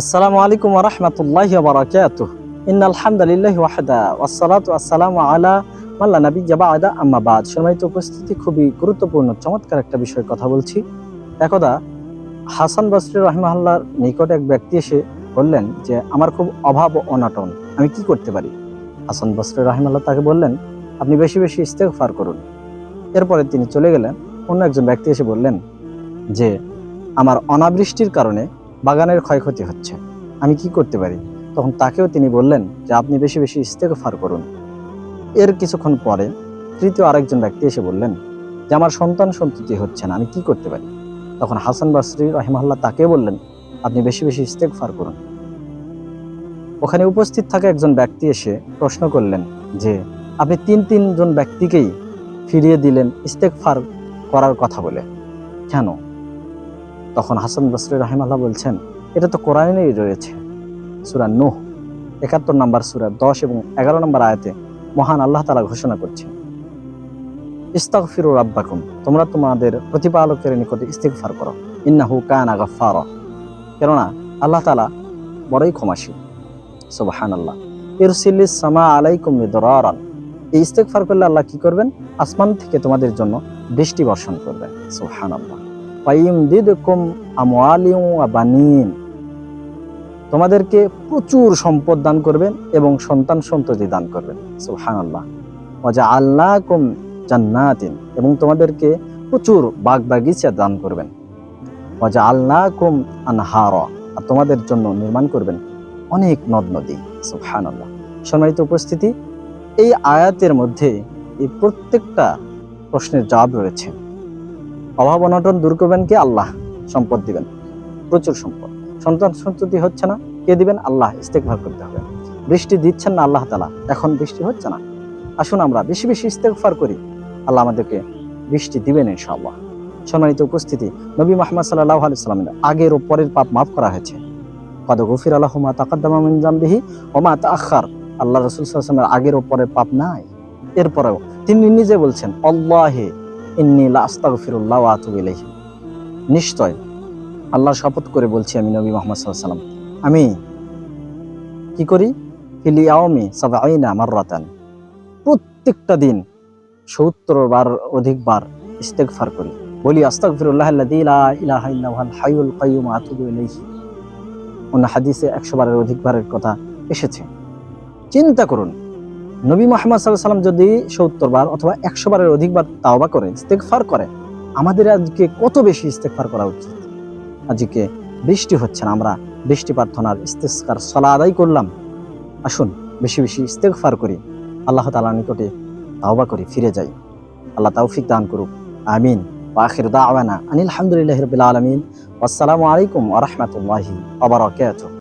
আসসালামু আলাইকুম রহমতুল্লাহ বারাকাত ইন আলহামদুলিল্লাহ ওয়াহদা, ওয়াসসালাতু আসসালামু আলা মাল্লা নবী জাবাদা আম্মা বাদ। সম্মানিত উপস্থিতি, খুবই গুরুত্বপূর্ণ, চমৎকার একটা বিষয়ে কথা বলছি। একদা, হাসান বসরি রহমাল্লার নিকট এক ব্যক্তি এসে বললেন যে, আমার খুব অভাব ও অনাটন, আমি কি করতে পারি? হাসান বসরি রহমাল্লাহ তাকে বললেন, আপনি বেশি বেশি ইস্তেগফার করুন। এরপরে তিনি চলে গেলেন। অন্য একজন ব্যক্তি এসে বললেন যে, আমার অনাবৃষ্টির কারণে বাগানের ক্ষয়ক্ষতি হচ্ছে। আমি কি করতে পারি? তখন তাকেও তিনি বললেন যে, আপনি বেশি বেশি ইস্তেগফার করুন। এর কিছুক্ষণ পরে তৃতীয় আরেকজন ব্যক্তি এসে বললেন, যে, আমার সন্তান সন্ততি হচ্ছে না, আমি কি করতে পারি? তখন হাসান বাসরি রহিমাল্লাহ তাকে বললেন, আপনি বেশি বেশি ইস্তেগফার করুন। ওখানে উপস্থিত থাকা একজন ব্যক্তি এসে প্রশ্ন করলেন যে, আপনি তিন তিনজন ব্যক্তিকেই ফিরিয়ে দিলেন ইস্তেগফার করার কথা বলে। কেন? তখন হাসান বসরি রাহিমাল্লাহ বলছেন, এটা তো কোরআনেই রয়েছে। সুরা নুহ, একাত্তর নম্বর সুরা দশ এবং এগারো নম্বর আয়াতে মহান আল্লাহ তালা ঘোষণা করছে ইস্তাগফিরু রাব্বাকুম, তোমরা তোমাদের প্রতিপালকের নিকটে ইস্তিগফার করো, ইন্নাহু কানা গাফফারা। কেননা আল্লাহ তালা বড়ই ক্ষমাশীল, সুবহানাল্লাহ। ইরসিলিস সামা আলাইকুম মিদরারান, এই ইস্তেগফার করলে আল্লাহ কি করবেন? আসমান থেকে তোমাদের জন্য বৃষ্টি বর্ষণ করবেন, সুবহানাল্লাহ। ওয়াইমদিদকুম আমওয়ালিউ ওয়া বানিন। তোমাদেরকে প্রচুর সম্পদ দান করবেন এবং সন্তান সন্ততি দান করবেন। সুবহানাল্লাহ। ওয়াজা আল্লাহকুম জান্নাতিন। এবং তোমাদেরকে প্রচুর বাগ বাগিচা দান করবেন। ওয়াজা আল্লাহকুম আনহার। আর তোমাদের জন্য নির্মাণ করবেন অনেক নদ নদী সুবহানাল্লাহ। সম্মানিত উপস্থিতি, এই আয়াতের মধ্যে এই প্রত্যেকটা প্রশ্নের জবাব রয়েছে। অভাব অনটন দূর করবেন কে? আল্লাহ। সম্পদ দিবেন। প্রচুর সম্পদ। সন্তান সন্ততি হচ্ছে না। কে দিবেন? আল্লাহ। ইস্তেকভার করতে হবে। বৃষ্টি দিচ্ছেন না আল্লাহ তালা এখন বৃষ্টি হচ্ছে না। আসুন আমরা বেশি বেশি ইস্তেকফার করি। আল্লাহ আমাদেরকে বৃষ্টি দিবেন ইনশাআল্লাহ। সম্মানিত উপস্থিতি, নবী মোহাম্মদ সাল্লাহ আলি সাল্লামের আগের ও পরের পাপ মাফ করা হয়েছে। কদ গফির আল্লাহ মা তাকাদ্দামা মিন জামবিহি ও মা তাআখার আল্লাহ রসুল সাল্লামের আগের ও পরের পাপ নাই। এরপরেও তিনি নিজে বলছেন, আল্লাহে ইন্নি লা আস্তাগফিরুল্লাহ ওয়া আতুবু নিশ্চয় আল্লাহ শপথ করে বলছি আমি নবী মুহাম্মদ সাল্লাম আমি কি করি? ফিল ইয়াউমি সাবঈনা মাররাতান। প্রত্যেকটা দিন 70 বার অধিক বার ইস্তেগফার করি। বলি, আস্তাগফিরুল্লাহ আল্লাযী লা ইলাহা ইল্লা হুয়াল হাইয়ুল কাইয়্যুম আতুবু ইলাইহি। অন্য হাদিসে 100 বারের অধিক বারের কথা এসেছে। চিন্তা করুন নবী মোহাম্মদ সাল্লাহ সাল্লাম যদি সত্তর বার অথবা একশো বারের অধিকবার তাওবা করে ইস্তেকফার করে আমাদের আজকে কত বেশি ইস্তেকফার করা উচিত? আজকে বৃষ্টি হচ্ছে না, আমরা বৃষ্টি প্রার্থনার ইস্তেস্কার, সলা আদায় করলাম। আসুন, বেশি বেশি ইস্তেকফার করি। আল্লাহ তালা নিকটে তাওবা করি, ফিরে যাই। আল্লাহ তৌফিক দান করুক। আমিন। ওয়াখির দাওয়ানা আনিল হামদুলিল্লাহ রবিল আলমিন। আসসালামু আলাইকুম আ রহমতুল্লাহি আবরাকাতুহ